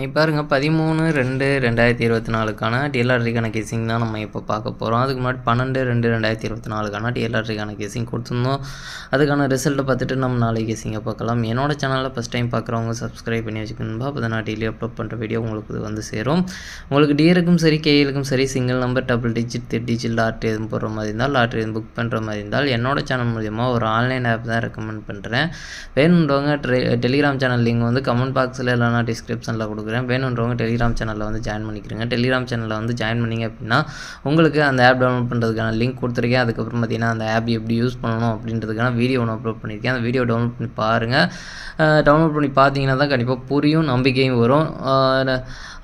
இப்போ பாருங்கள் பதிமூணு ரெண்டு ரெண்டாயிரத்தி இருபத்தி நாலுக்கான டிஎல்ஆர்டிக்கான கேசிங் தான் நம்ம இப்போ பார்க்க போகிறோம் அதுக்கு முன்னாடி பன்னெண்டு ரெண்டு ரெண்டாயிரத்தி இருபத்தி நாலுக்கான டிஎல்ஆர்டிக்கான கேசிங் கொடுத்துருந்தோம். அதுக்கான ரிசல்ட்டை பார்த்துட்டு நம்ம நாளைக்கு கேசிங்கை பார்க்கலாம். என்னோட சேனலில் ஃபஸ்ட் டைம் பார்க்குறவங்க சப்ஸ்கிரைப் பண்ணி வச்சுக்கணும்பா அப்போ நான் டெய்லி அப்லோட் பண்ணுற வீடியோ உங்களுக்கு இது வந்து சேரும். உங்களுக்கு டிஎருக்கும் சரி கேஏலுக்கும் சரி single number double digit three digit lottery எதுவும் போடுற மாதிரி இருந்தால் லாட்ரி எதுவும் புக் பண்ணுற மாதிரி இருந்தால் என்னோட சேனல் மூலியமாக ஒரு ஆன்லைன் ஆப் தான் ரெக்கமெண்ட் பண்ணுறேன் வேணுன்றவங்க ட்ரெ டெலிகிராம் சேனல் லிங்க் வந்து கமெண்ட் பாக்ஸில் இல்லைனா டிஸ்கிரிப்ஷனில் கொடுக்குறேன். வேணுன்றவங்க டெலிகிராம் சேனலில் வந்து ஜாயின் பண்ணிக்கிறேங்க. டெலிகிராம் சேனலில் வந்து ஜாயின் பண்ணிங்க அப்படின்னா உங்களுக்கு அந்த ஆப் டவுன்லோட் பண்ணுறதுக்கான லிங்க் கொடுத்துருக்கேன். அதுக்கப்புறம் பார்த்தீங்கன்னா அந்த ஆப் எப்படி யூஸ் பண்ணணும் அப்படின்றதுக்கான வீடியோ ஒன்று அப்லோட் பண்ணியிருக்கேன். அந்த வீடியோ டவுன்லோட் பண்ணி பாருங்கள் டவுன்லோட் பண்ணி பார்த்தீங்கன்னா தான் கண்டிப்பாக புரியும் நம்பிக்கையும் வரும்.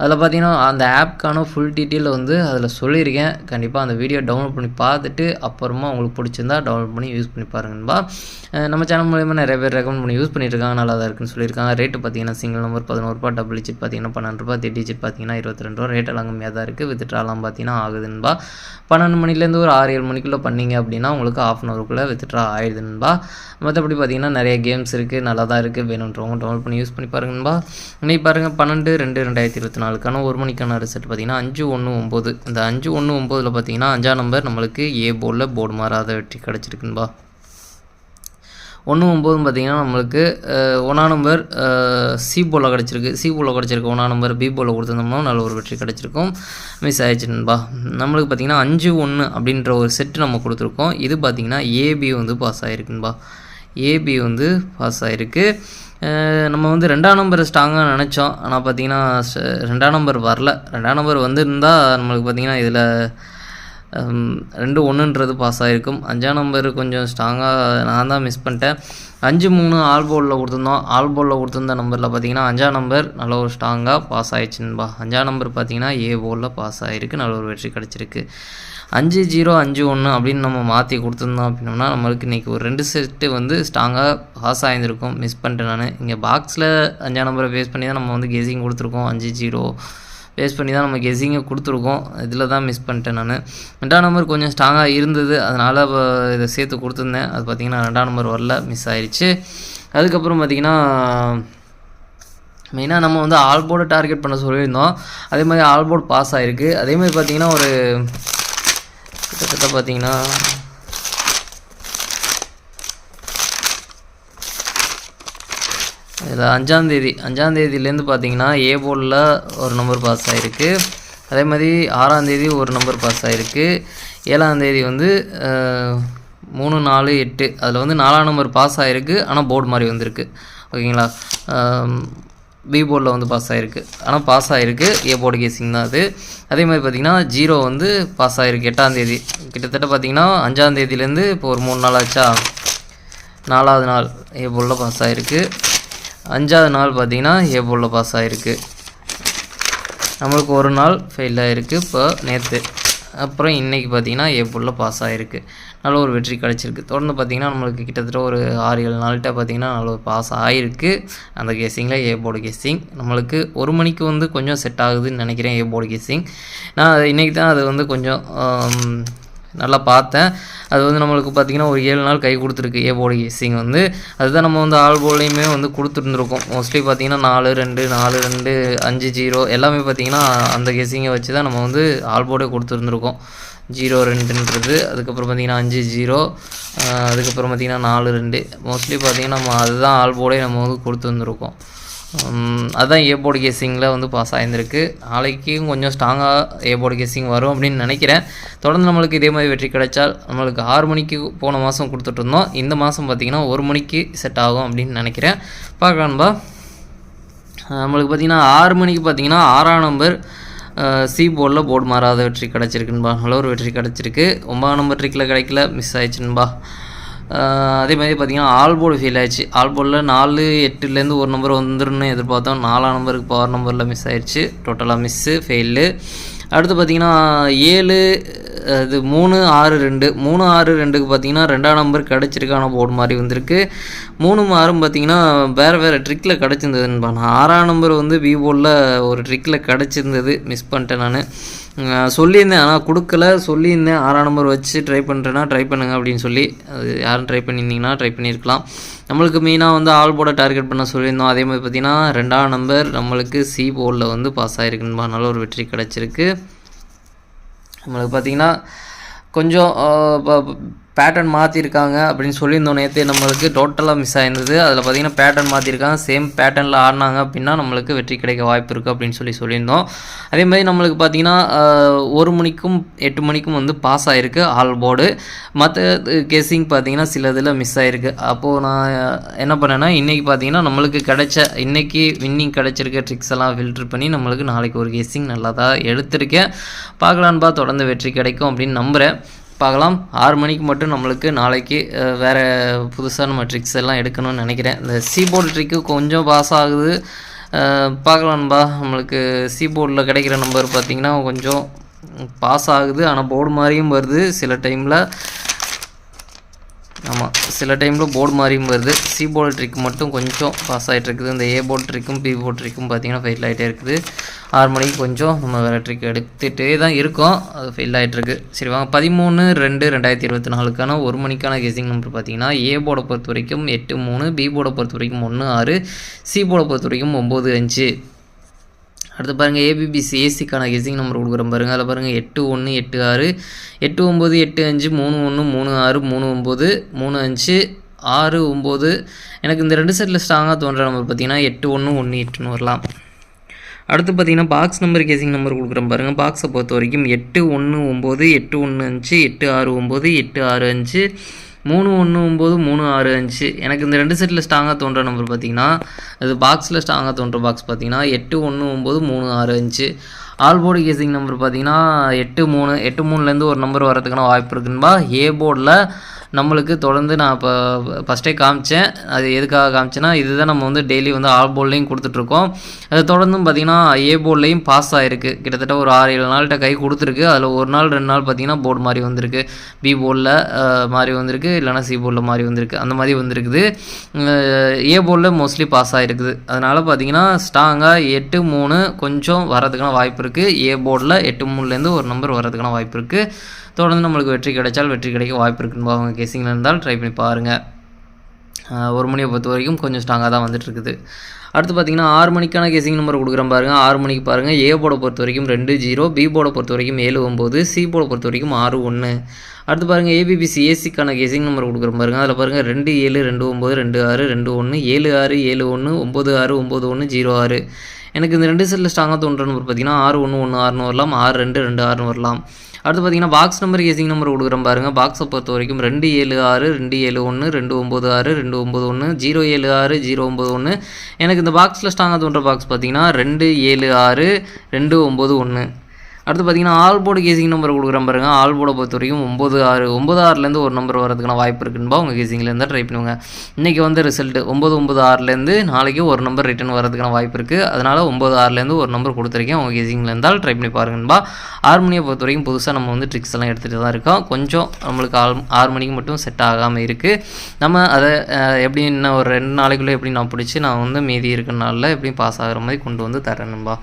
அதில் பார்த்தீங்கன்னா அந்த ஆப்க்கான ஃபுல் டீட்டெயில் வந்து அதில் சொல்லியிருக்கேன். கண்டிப்பாக அந்த வீடியோ டவுன்லோட் பண்ணி பார்த்துட்டு அப்புறமா உங்களுக்கு பிடிச்சிருந்தா டவுன்லோட் பண்ணி யூஸ் பண்ணி பாருங்கன்பா நம்ம சேனல் மூலயமா நிறைய பேர் ரெக்கமெண்ட் பண்ணி யூஸ் பண்ணியிருக்காங்க நல்லா தான் இருக்குன்னு சொல்லியிருக்காங்க. ரேட்டு பார்த்தீங்கன்னா சிங்கிள் நம்பர் பதினோரு ரூபா டபுள் டிஜிட் பார்த்தீங்கன்னா பன்னெண்டு ரூபா டிஜிட் பார்த்தீங்கன்னா இருபத்தி ரெண்டு ரூபா. ரேட் எல்லாம் கம்மியாக தான் இருக்குது வித்ட்ராலாம் பார்த்தீங்கன்னா ஆகுதுன்பா பன்னெண்டு மணிலேருந்து ஒரு ஆறு ஏழு மணிக்குள்ளே பண்ணீங்க அப்படின்னா உங்களுக்கு ஆஃப் அன் அவருக்குள்ளே வித்ட்ரா ஆயிடுதுன்பா மற்றபடி பார்த்தீங்கன்னா நிறைய கேம்ஸ் இருக்குது நல்லா தான் இருக்குது வேணுன்றவங்க டவுன்லோட் பண்ணி யூஸ் பண்ணி பாருங்கன்பா இன்னைக்கு பாருங்கள் பன்னெண்டு ரெண்டு ரெண்டாயிரத்தி இருபத்தி நாலுக்கான ஒரு மணிக்கான ரிசல்ட் பார்த்தீங்கன்னா அஞ்சு ஒன்று ஒம்பது. இந்த அஞ்சு ஒன்று ஒம்போதில் பார்த்தீங்கன்னா அஞ்சாம் நம்பர் நம்மளுக்கு ஏ போர்டில் போர்டு மாறாத வெற்றி கிடச்சிருக்குன்பா ஒன்று ஒம்பதும் பார்த்தீங்கன்னா நம்மளுக்கு ஒன்றா நம்பர் சி போல கிடச்சிருக்கு. சி போல கிடச்சிருக்கு ஒன்றா நம்பர் பி போல கொடுத்துருந்தோம்னா நல்ல ஒரு வெற்றி கிடச்சிருக்கும். மிஸ் ஆயிடுச்சு நண்பா. நம்மளுக்கு பார்த்தீங்கன்னா அஞ்சு ஒன்று அப்படின்ற ஒரு செட்டு நம்ம கொடுத்துருக்கோம். இது பார்த்தீங்கன்னா ஏபி வந்து பாஸ் ஆகிருக்குன்பா ஏபி வந்து பாஸ் ஆகிருக்கு நம்ம வந்து ரெண்டாம் நம்பர் ஸ்ட்ராங்காக நினச்சோம். ஆனால் பார்த்திங்கன்னா ரெண்டாம் நம்பர் வரல. ரெண்டாம் நம்பர் வந்திருந்தால் நம்மளுக்கு பார்த்தீங்கன்னா இதில் ரெண்டு ஒன்றுன்றது பாஸ் ஆகிருக்கும் அஞ்சாம் நம்பர் கொஞ்சம் ஸ்ட்ராங்காக நான் தான் மிஸ் பண்ணிட்டேன். அஞ்சு மூணு ஆல் போர்டில் கொடுத்துருந்தோம். ஆல் போர்டில் கொடுத்துருந்த நம்பரில் பார்த்தீங்கன்னா அஞ்சாம் நம்பர் நல்ல ஒரு ஸ்ட்ராங்காக பாஸ் ஆயிடுச்சுன்பா. அஞ்சாம் நம்பர் பார்த்தீங்கன்னா ஏ போர்டில் பாஸ் ஆகிருக்கு நல்ல ஒரு வெற்றி கிடச்சிருக்கு. அஞ்சு ஜீரோ அஞ்சு ஒன்று அப்படின்னு நம்ம மாற்றி கொடுத்துருந்தோம் அப்படின்னோம்னா நம்மளுக்கு இன்றைக்கி ஒரு ரெண்டு செட்டு வந்து ஸ்ட்ராங்காக பாஸ் ஆகியிருக்கும் மிஸ் பண்ணிட்டேன் நான். இங்கே பாக்ஸில் அஞ்சாம் நம்பரை பேஸ் பண்ணி தான் நம்ம வந்து கெஸிங் கொடுத்துருக்கோம். அஞ்சு ஜீரோ பேஸ் பண்ணி தான் நம்ம கெஸிங்கை கொடுத்துருக்கோம். இதில் தான் மிஸ் பண்ணிட்டேன் நான். ரெண்டாம் நம்பர் கொஞ்சம் ஸ்ட்ராங்காக இருந்தது. அதனால் இதை சேர்த்து கொடுத்துருந்தேன். அது பார்த்திங்கன்னா ரெண்டாம் நம்பர் வரல மிஸ் ஆயிடுச்சு அதுக்கப்புறம் பார்த்திங்கன்னா மெயினாக நம்ம வந்து ஆல் போர்டு டார்கெட் பண்ண சொல்லியிருந்தோம். அதே மாதிரி ஆல் போர்டு பாஸ் ஆகிருக்கு அதே மாதிரி பார்த்திங்கன்னா ஒரு கிட்டத்தட்ட பார்த்தீங்கன்னா இதில் அஞ்சாந்தேதி அஞ்சாந்தேதியிலேருந்து பார்த்தீங்கன்னா ஏ போர்டில் ஒரு நம்பர் பாஸ் ஆகிருக்கு அதே மாதிரி ஆறாந்தேதி ஒரு நம்பர் பாஸ் ஆகிருக்கு ஏழாந்தேதி வந்து மூணு நாலு எட்டு. அதில் வந்து நாலாம் நம்பர் பாஸ் ஆகிருக்கு ஆனால் போர்டு மாதிரி வந்திருக்கு. ஓகேங்களா? பி போர்டில் வந்து பாஸ் ஆகிருக்கு ஆனால் பாஸ் ஆகிருக்கு ஏ போர்டு கேசிங் தான் அது. அதே மாதிரி பார்த்திங்கன்னா ஜீரோ வந்து பாஸ் ஆகிருக்கு எட்டாந்தேதி கிட்டத்தட்ட பார்த்திங்கன்னா அஞ்சாந்தேதியிலேருந்து இப்போ ஒரு மூணு நாள் ஆச்சா? நாலாவது நாள் ஏ போர்டில் பாஸ் ஆகிருக்கு அஞ்சாவது நாள் பார்த்திங்கன்னா ஏ போர்டில் பாஸ் ஆகிருக்கு நம்மளுக்கு ஒரு நாள் ஃபெயில் ஆகிருக்கு இப்போ நேற்று அப்புறம் இன்றைக்கி பார்த்திங்கன்னா ஏ போர்டில் பாஸ் ஆகிருக்கு நல்ல ஒரு வெற்றி கிடச்சிருக்கு. தொடர்ந்து பார்த்திங்கன்னா நம்மளுக்கு கிட்டத்தட்ட ஒரு ஆறு ஏழு நாள்கிட்ட பார்த்திங்கன்னா நல்ல ஒரு பாஸ் ஆகிருக்கு அந்த கேஸிங்கில் ஏ போர்டு கேஸிங் நம்மளுக்கு ஒரு மணிக்கு வந்து கொஞ்சம் செட் ஆகுதுன்னு நினைக்கிறேன் ஏ போர்டு கேஸிங் நான் இன்றைக்கி தான் அது வந்து கொஞ்சம் நல்லா பார்த்தேன். அது வந்து நம்மளுக்கு பார்த்திங்கன்னா ஒரு ஏழு நாள் கை கொடுத்துருக்கு ஏ போர்டு கேஸிங் வந்து. அதுதான் நம்ம வந்து ஆல் போர்டையுமே வந்து கொடுத்துருந்துருக்கோம். மோஸ்ட்லி பார்த்திங்கன்னா நாலு ரெண்டு நாலு ரெண்டு அஞ்சு ஜீரோ எல்லாமே பார்த்திங்கன்னா அந்த கேஸிங்கை வச்சு தான் நம்ம வந்து ஆல் போர்டே கொடுத்துருந்துருக்கோம். ஜீரோ ரெண்டுன்றது. அதுக்கப்புறம் பார்த்திங்கன்னா அஞ்சு ஜீரோ. அதுக்கப்புறம் பார்த்திங்கன்னா நாலு ரெண்டு. மோஸ்ட்லி பார்த்திங்கன்னா நம்ம அதுதான் ஆல் போர்டே நம்ம வந்து கொடுத்துருந்துருக்கோம். அதுதான் ஏ போர்டு கேஸிங்கில் வந்து பாஸ் ஆயிருந்திருக்கு. நாளைக்கும் கொஞ்சம் ஸ்ட்ராங்காக ஏ போர்டு கேஸிங் வரும் அப்படின்னு நினைக்கிறேன். தொடர்ந்து நம்மளுக்கு இதே மாதிரி வெற்றி கிடைச்சால் நம்மளுக்கு ஆறு மணிக்கு போன மாதம் கொடுத்துட்ருந்தோம் இந்த மாதம் பார்த்திங்கன்னா ஒரு மணிக்கு செட் ஆகும் அப்படின்னு நினைக்கிறேன். பார்க்கலாம்பா நம்மளுக்கு பார்த்திங்கன்னா ஆறு மணிக்கு பார்த்திங்கன்னா ஆறாம் நம்பர் சி போர்டில் போர்டு மாறாத வெற்றி கிடச்சிருக்குன்பா நல்ல ஒரு வெற்றி கிடச்சிருக்கு. ஒன்பதாம் நம்பர் ட்ரிக்கில் கிடைக்கல. மிஸ் ஆயிடுச்சுன்பா அதே மாதிரி பார்த்திங்கன்னா ஆல் போர்டு ஃபெயில் ஆயிடுச்சு. ஆல் போர்டில் நாலு எட்டுலேருந்து ஒரு நம்பர் வந்துருன்னு எதிர்பார்த்தோம். நாலாம் நம்பருக்கு பவர் நம்பரில் மிஸ் ஆயிடுச்சு. டோட்டலாக மிஸ்ஸு ஃபெயிலு அடுத்து பார்த்திங்கன்னா ஏழு அது இது மூணு ஆறு ரெண்டு. மூணு ஆறு ரெண்டுக்கு பார்த்தீங்கன்னா ரெண்டாம் நம்பர் கிடச்சிருக்கான போர்டு மாதிரி வந்திருக்கு. மூணு ஆறும் பார்த்தீங்கன்னா வேறு வேறு ட்ரிக்கில் கிடச்சிருந்ததுன்னு நான் ஆறாம் நம்பர் வந்து வி போர்டில் ஒரு ட்ரிக்கில் கிடச்சிருந்தது. மிஸ் பண்ணிட்டேன் நான். சொல்லியிருந்தேன் ஆனால் கொடுக்கல. சொல்லியிருந்தேன் ஆறாம் நம்பர் வச்சு ட்ரை பண்ணுறேன்னா ட்ரை பண்ணுங்க அப்படின்னு சொல்லி. அது யாரும் ட்ரை பண்ணியிருந்தீங்கன்னா ட்ரை பண்ணியிருக்கலாம். நம்மளுக்கு மெயினாக வந்து ஆல் போர்டை டார்கெட் பண்ண சொல்லியிருந்தோம். அதே மாதிரி பார்த்தீங்கன்னா ரெண்டாம் நம்பர் நம்மளுக்கு சி போர்டில் வந்து பாஸ் ஆகிருக்குன்னு நல்ல ஒரு வெற்றி கிடச்சிருக்கு. நம்மளுக்கு பார்த்தீங்கன்னா கொஞ்சம் பேட்டர்ன் மாற்றிருக்காங்க அப்படின்னு சொல்லியிருந்தோம் நேற்று நம்மளுக்கு டோட்டலாக மிஸ் ஆயிருந்தது. அதில் பார்த்தீங்கன்னா பேட்டர்ன் மாற்றிருக்காங்க சேம் பேட்டர்னில் ஆடினாங்க அப்படின்னா நம்மளுக்கு வெற்றி கிடைக்க வாய்ப்பு இருக்குது அப்படின்னு சொல்லி சொல்லியிருந்தோம். அதே மாதிரி நம்மளுக்கு பார்த்தீங்கன்னா ஒரு மணிக்கும் எட்டு மணிக்கும் வந்து பாஸ் ஆகிருக்கு ஆல் போர்டு மற்ற கேசிங் பார்த்தீங்கன்னா சில இதில் மிஸ் ஆகிருக்கு அப்போது நான் என்ன பண்ணேன்னா இன்றைக்கி பார்த்தீங்கன்னா நம்மளுக்கு கிடைச்ச இன்றைக்கி வின்னிங் கிடைச்சிருக்க ட்ரிக்ஸ் எல்லாம் ஃபில்டர் பண்ணி நம்மளுக்கு நாளைக்கு ஒரு கேசிங் நல்லா தான் எடுத்திருக்கேன் பார்க்கலான்பா தொடர்ந்து வெற்றி கிடைக்கும் அப்படின்னு நம்புகிறேன் பார்க்கலாம். ஆறு மணிக்கு மட்டும் நம்மளுக்கு நாளைக்கு வேறு புதுசாக நம்ம ட்ரிக்ஸ் எல்லாம் எடுக்கணும்னு நினைக்கிறேன். இந்த சீபோர்டு ட்ரிக்கு கொஞ்சம் பாஸ் ஆகுது. பார்க்கலாம்பா. நம்மளுக்கு சீபோர்டில் கிடைக்கிற நம்பர் பார்த்திங்கன்னா கொஞ்சம் பாஸ் ஆகுது. ஆனால் போர்டு மாதிரியும் வருது. சில டைமில் ஆமாம் சில டைமில் போர்டு மாதிரியும் வருது. சி போர்டு ட்ரிக் மட்டும் கொஞ்சம் பாஸ் ஆகிட்டுருக்குது இந்த ஏ போர்டு ட்ரிக்கும் பி போர்டு ட்ரிக்கும் பார்த்திங்கன்னா ஃபெயில் ஆகிட்டே இருக்குது. ஆறு மணிக்கு கொஞ்சம் நம்ம வேறு ட்ரிக் எடுத்துகிட்டே தான் இருக்கோம். அது ஃபெயில் ஆகிட்டுருக்கு சரி வாங்க. பதிமூணு ரெண்டு ரெண்டாயிரத்தி இருபத்தி நாலுக்கான ஒரு மணிக்கான கெஸிங் நம்பர் பார்த்தீங்கன்னா ஏ போர்டை பொறுத்த வரைக்கும் எட்டு மூணு பி போர்டை பொறுத்த வரைக்கும் ஒன்று ஆறு சி போர்டை பொறுத்த வரைக்கும் ஒம்பது அஞ்சு. அடுத்து பாருங்கள் ஏபிபிசி ஏசிக்கான கெஸிங் நம்பர் கொடுக்குறோம் பாருங்கள் அதில் பாருங்கள் எட்டு ஒன்று எட்டு ஆறு எட்டு ஒம்பது எட்டு அஞ்சு மூணு ஒன்று மூணு ஆறு மூணு ஒம்பது மூணு அஞ்சு ஆறு ஒம்பது. எனக்கு இந்த ரெண்டு செட்டில் ஸ்ட்ராங்காக தோன்ற நம்பர் பார்த்தீங்கன்னா எட்டு ஒன்று ஒன்று எட்டுன்னு வரலாம். அடுத்து பார்த்தீங்கன்னா பாக்ஸ் நம்பர் கேசிங் நம்பர் கொடுக்குறோம் பாருங்கள் பாக்ஸை பொறுத்த வரைக்கும் எட்டு ஒன்று ஒம்பது எட்டு ஒன்று அஞ்சு எட்டு ஆறு ஒம்பது எட்டு ஆறு அஞ்சு மூணு ஒன்று ஒம்பது மூணு ஆறு அஞ்சு. எனக்கு இந்த ரெண்டு செட்டில் ஸ்ட்ராங்காக தோன்ற நம்பர் பார்த்தீங்கன்னா அது பாக்ஸில் ஸ்ட்ராங்காக தோன்ற பாக்ஸ் பார்த்தீங்கன்னா எட்டு ஒன்று ஒம்பது மூணு ஆறு அஞ்சு. ஆல் போர்டு கேசிங் நம்பர் பார்த்தீங்கன்னா எட்டு மூணு எட்டு மூணுலேருந்து ஒரு நம்பர் வரதுக்கான வாய்ப்பு இருக்குன்பா. ஏ போர்டில் நம்மளுக்கு தொடர்ந்து நான் இப்போ ஃபஸ்ட்டே காமிச்சேன். அது எதுக்காக காமிச்சேன்னா இதுதான் நம்ம வந்து டெய்லி வந்து ஆல் போல்லையும் கொடுத்துட்ருக்கோம். அது தொடர்ந்தும் பார்த்தீங்கன்னா ஏ போர்ட்லேயும் பாஸ் ஆகிருக்கு கிட்டத்தட்ட ஒரு ஆறு ஏழு நாள்கிட்ட கை கொடுத்துருக்கு. அதில் ஒரு நாள் ரெண்டு நாள் பார்த்தீங்கன்னா போர்டு மாதிரி வந்திருக்கு. பி போர்டில் மாதிரி வந்திருக்கு. இல்லைனா சி போர்டில் மாதிரி வந்திருக்கு. அந்த மாதிரி வந்திருக்குது. ஏ போர்டில் மோஸ்ட்லி பாஸ் ஆகிருக்குது அதனால் பார்த்தீங்கன்னா ஸ்ட்ராங்காக எட்டு மூணு கொஞ்சம் வரதுக்கான வாய்ப்பு இருக்குது ஏ போர்டில் எட்டு மூணுலேருந்து ஒரு நம்பர் வரதுக்கான வாய்ப்பு இருக்குது தொடர்ந்து நம்மளுக்கு வெற்றி கிடைச்சால் வெற்றி கிடைக்க வாய்ப்பு இருக்குன்னு அவங்க கேசிங்கில் இருந்தால் ட்ரை பண்ணி பாருங்கள் ஒரு மணியை பொறுத்த வரைக்கும் கொஞ்சம் ஸ்ட்ராங்காக தான் வந்துட்டு இருக்குது அடுத்து பார்த்தீங்கன்னா ஆறு மணிக்கான கேசிங் நம்பர் கொடுக்குறேன் பாருங்கள் ஆறு மணிக்கு பாருங்கள் ஏ போர்டை பொறுத்த வரைக்கும் ரெண்டு ஜீரோ பி போர்டை பொறுத்த வரைக்கும் ஏழு ஒம்பது சி போர்டை பொறுத்த வரைக்கும் ஆறு ஒன்று அடுத்து பாருங்கள் ஏபிபிசி ஏசிக்கான கேசிங் நம்பர் கொடுக்குறேன் பாருங்கள் அதில் பாருங்கள் ரெண்டு ஏழு ரெண்டு ஒம்பது ரெண்டு ஆறு ரெண்டு ஒன்று ஏழு ஆறு ஏழு ஒன்று ஒம்பது ஆறு ஒம்பது ஒன்று ஜீரோ ஆறு. எனக்கு இந்த ரெண்டு செல்லில் ஸ்ட்ராங்காக தோன்ற நம்பர் பார்த்தீங்கன்னா ஆறு ஒன்று ஒன்று ஆறுன்னு வரலாம். ஆறு ரெண்டு ரெண்டு ஆறுன்னு வரலாம். அடுத்து பார்த்தீங்கன்னா பாக்ஸ் நம்பர் கேசிங் நம்பர் கொடுக்குறோம் பாருங்கள் பாக்ஸை பொறுத்த வரைக்கும் ரெண்டு ஏழு ஆறு ரெண்டு ஏழு ஒன்று ரெண்டு ஒம்பது ஆறு ரெண்டு ஒம்பது ஒன்று ஜீரோ ஏழு ஆறு ஜீரோ ஒம்பது ஒன்று எனக்கு இந்த பாக்ஸில் ஸ்ட்ராங்காக தோன்ற பாக்ஸ் பார்த்தீங்கன்னா ரெண்டு ஏழு ஆறு ரெண்டு ஒம்பது ஒன்று அடுத்து பார்த்தீங்கன்னா ஆல் போர்டு கேசிங் நம்பர் கொடுக்குறேன் பாருங்க. ஆல் போர்டை பொறுத்த வரைக்கும் ஒம்பது ஆறு ஒம்பது ஆறுலேருந்து ஒரு நம்பர் வரதுக்கான வாய்ப்பு இருக்குன்பா உங்கள் கேசிங்லேருந்து ட்ரை பண்ணுவாங்க இன்றைக்கி வந்து ரிசல்ட் ஒம்பது ஒம்பது ஆறுலேருந்து நாளைக்கு ஒரு நம்பர் ரிட்டர்ன் வரதுக்கான வாய்ப்பு இருக்குது அதனால் ஒம்பது ஆறுலேருந்து ஒரு நம்பர் கொடுத்துருக்கேன். உங்கள் கேசிங்கில் இருந்தால் ட்ரை பண்ணி பாருங்கன்பா. ஆறு மணியை பொறுத்த வரைக்கும் புதுசாக நம்ம வந்து ட்ரிக்ஸ் எல்லாம் எடுத்துகிட்டு தான் இருக்கோம். கொஞ்சம் நம்மளுக்கு ஆறு ஆறு மணிக்கு மட்டும் செட் ஆகாமல் இருக்குது நம்ம அதை எப்படி இன்னும் ஒரு ரெண்டு நாளைக்குள்ளே எப்படி நான் பிடிச்சி நான் வந்து மீதி இருக்கிற நாளில் எப்படியும் பாஸ் ஆகிற மாதிரி கொண்டு வந்து தரேனும்பா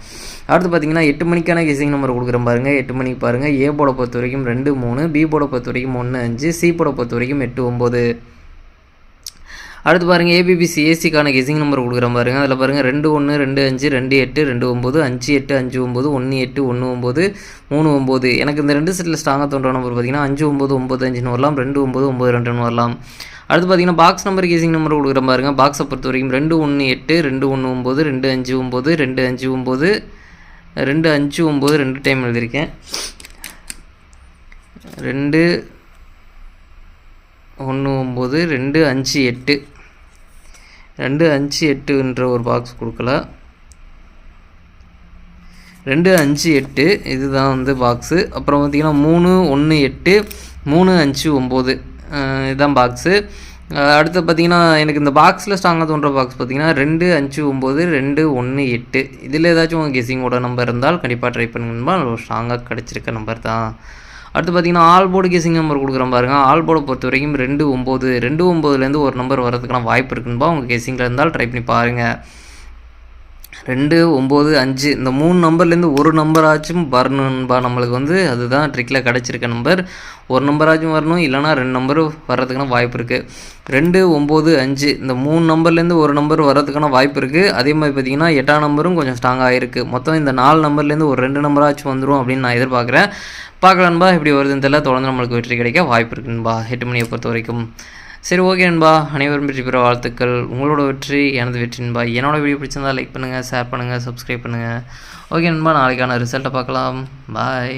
அடுத்து பார்த்தீங்கன்னா எட்டு மணிக்கான கெசிங் நம்பர் கொடுக்குறேன் பாருங்கள் எட்டு மணிக்கு பாருங்கள் ஏ போட பொறுத்த வரைக்கும் ரெண்டு மூணு பி போட பொறுத்த வரைக்கும் ஒன்று அஞ்சு சி போட பொறுத்த வரைக்கும் எட்டு ஒம்பது அடுத்து பாருங்கள் ஏபிபிசி ஏசிக்கான கெசிங் நம்பர் கொடுக்குறேன் பாருங்கள் அதில் பாருங்கள் ரெண்டு ஒன்று ரெண்டு அஞ்சு ரெண்டு எட்டு ரெண்டு ஒம்பது அஞ்சு எட்டு அஞ்சு ஒம்பது ஒன்று எட்டு ஒன்று ஒம்பது மூணு ஒம்பது எனக்கு இந்த ரெண்டு செட்டில் ஸ்ட்ராங்காக தோன்ற நம்பர் பார்த்தீங்கன்னா அஞ்சு ஒம்பது ஒம்பது அஞ்சுன்னு வரலாம். ரெண்டு ஒம்பது ஒம்பது ரெண்டுன்னு வரலாம். அடுத்து பார்த்தீங்கன்னா பாக்ஸ் நம்பர் கேசிங் நம்பர் கொடுக்குறேன் பாருங்கள் பாக்ஸை பொறுத்த வரைக்கும் ரெண்டு ஒன்று எட்டு ரெண்டு ஒன்று ஒம்பது ரெண்டு அஞ்சு ஒம்பது ரெண்டு அஞ்சு ஒம்பது ரெண்டு அஞ்சு ஒம்பது ரெண்டு டைம் எழுதியிருக்கேன். ரெண்டு ஒன்று ஒம்பது ரெண்டு அஞ்சு எட்டு. ரெண்டு அஞ்சு எட்டுன்ற ஒரு பாக்ஸ் கொடுக்கல ரெண்டு அஞ்சு எட்டு இதுதான் வந்து பாக்ஸு அப்புறம் பார்த்திங்கன்னா மூணு ஒன்று எட்டு மூணு அஞ்சு ஒம்பது. இதுதான் பாக்ஸு அடுத்து பார்த்தீங்கன்னா எனக்கு இந்த பாக்ஸில் ஸ்ட்ராங்காக தோன்ற பாக்ஸ் பார்த்தீங்கன்னா ரெண்டு அஞ்சு ஒம்பது ரெண்டு ஒன்று எட்டு. இதில் ஏதாச்சும் உங்கள் கெஸிங்கோட நம்பர் இருந்தால் கண்டிப்பாக ட்ரை பண்ணுங்கன்பா ஸ்ட்ராங்காக கிடச்சிருக்க நம்பர் தான். அடுத்து பார்த்தீங்கன்னா ஆல் போர்டு கேசிங் நம்பர் கொடுக்குறோம் பாருங்க. ஆல் போர்டை பொறுத்த வரைக்கும் ரெண்டு ஒம்பது ரெண்டு ஒம்பதுலேருந்து ஒரு நம்பர் வரதுக்கான வாய்ப்பு இருக்குன்பா உங்கள் கேசிங்கில் இருந்தால் ட்ரை பண்ணி பாருங்கள் ரெண்டு ஒம்பது அஞ்சு இந்த மூணு நம்பர்லேருந்து ஒரு நம்பராச்சும் வரணும்பா நம்மளுக்கு வந்து அதுதான் ட்ரிக்கில் கிடச்சிருக்க நம்பர். ஒரு நம்பராச்சும் வரணும் இல்லைனா ரெண்டு நம்பர் வர்றதுக்கான வாய்ப்பு இருக்குது ரெண்டு ஒம்பது அஞ்சு இந்த மூணு நம்பர்லேருந்து ஒரு நம்பர் வர்றதுக்கான வாய்ப்பு இருக்குது அதே மாதிரி பார்த்தீங்கன்னா எட்டாம் நம்பரும் கொஞ்சம் ஸ்ட்ராங்காக இருக்குது மொத்தம் இந்த நாலு நம்பர்லேருந்து ஒரு ரெண்டு நம்பராச்சும் வந்துடும் அப்படின்னு நான் எதிர்பார்க்குறேன். பார்க்கலான்பா எப்படி வருதுன்னு தெரியல. தொடர்ந்து நம்மளுக்கு வெற்றி கிடைக்க வாய்ப்பு இருக்குன்பா எட்டு மணியை பொறுத்த வரைக்கும். சரி ஓகே நண்பா. அனைவரும் வெற்றி பெற வாழ்த்துக்கள். உங்களோட வெற்றி எனது வெற்றி நண்பா. என்னோட வீடியோ பிடிச்சிருந்தா லைக் பண்ணுங்கள் ஷேர் பண்ணுங்கள் சப்ஸ்கிரைப் பண்ணுங்கள் ஓகே நண்பா நாளைக்கான ரிசல்ட்டை பார்க்கலாம். பாய்